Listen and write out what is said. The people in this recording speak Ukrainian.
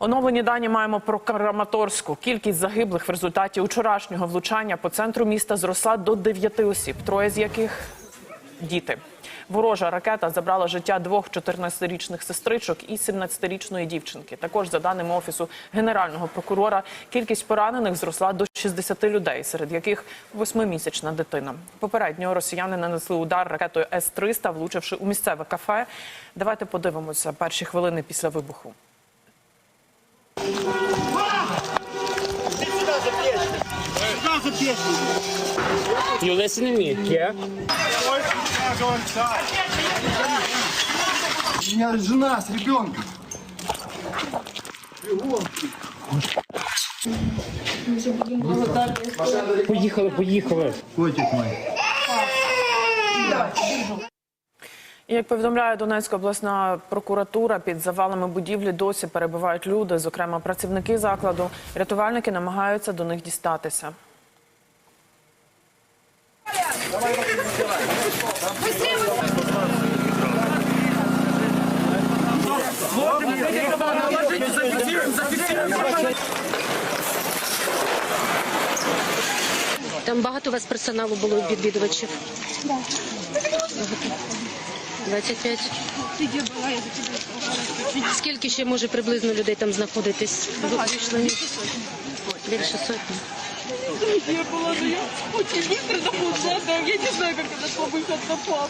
Оновлені дані маємо про Краматорську. Кількість загиблих в результаті вчорашнього влучання по центру міста зросла до 9 осіб, троє з яких діти. Ворожа ракета забрала життя двох 14-річних сестричок і 17-річної дівчинки. Також, за даними офісу генерального прокурора, кількість поранених зросла до 60 людей, серед яких восьмимісячна дитина. Попередньо росіяни нанесли удар ракетою С-300, влучивши у місцеве кафе. Давайте подивимося перші хвилини після вибуху. You listening to me? Yeah. У меня жена с ребенком. Поїхали, поїхали. Котик мой. Як повідомляє Донецька обласна прокуратура, під завалами будівлі досі перебувають люди, зокрема працівники закладу. Рятувальники намагаються до них дістатися. Там багато у вас персоналу було відвідувачів? Багато. 25. Скільки ще може приблизно людей там знаходитись? Більше сотні. Я была, но я очень быстро запуталась. Я не знаю, как это шла выход на пап.